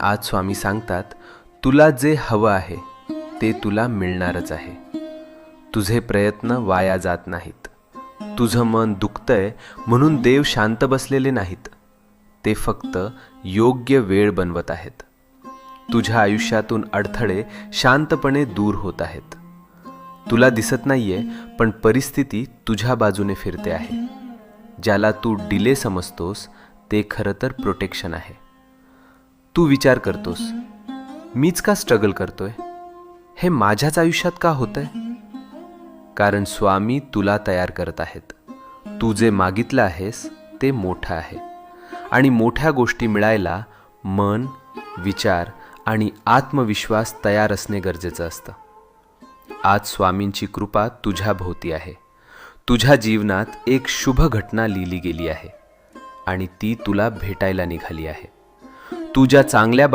आज स्वामी सांगतात तुला जे हवं आहे ते तुला मिळणारच आहे. तुझे प्रयत्न वाया जात नाहीत. तुझं मन दुखतंय म्हणून देव शांत बसलेले नाहीत. ते फक्त योग्य वेळ बनवत आहेत. तुझ्या आयुष्यातून अडथळे शांतपणे दूर होत आहेत. तुला दिसत नाहीये पण परिस्थिती तुझ्या बाजूने फिरते आहे. ज्याला तू डिले समजतोस ते खरं तर प्रोटेक्शन आहे. तू विचार करतोस. मीच का स्ट्रगल करतोय? हे माझ्याच आयुष्यात का होतंय? कारण स्वामी तुला तयार करत आहेत. तू जे मागितलं आहेस ते मोठं आहे. आणि मोठ्या गोष्टी मिळायला मन विचार आणि आत्मविश्वास तयार असणे गरजेचं असतं. आज स्वामींची कृपा तुझ्या भोवती आहे. तुझ्या जीवनात एक शुभ घटना लिहिली गेली आहे. आणि ती तुला भेटायला निघाली आहे. तुझ्या चांगल्या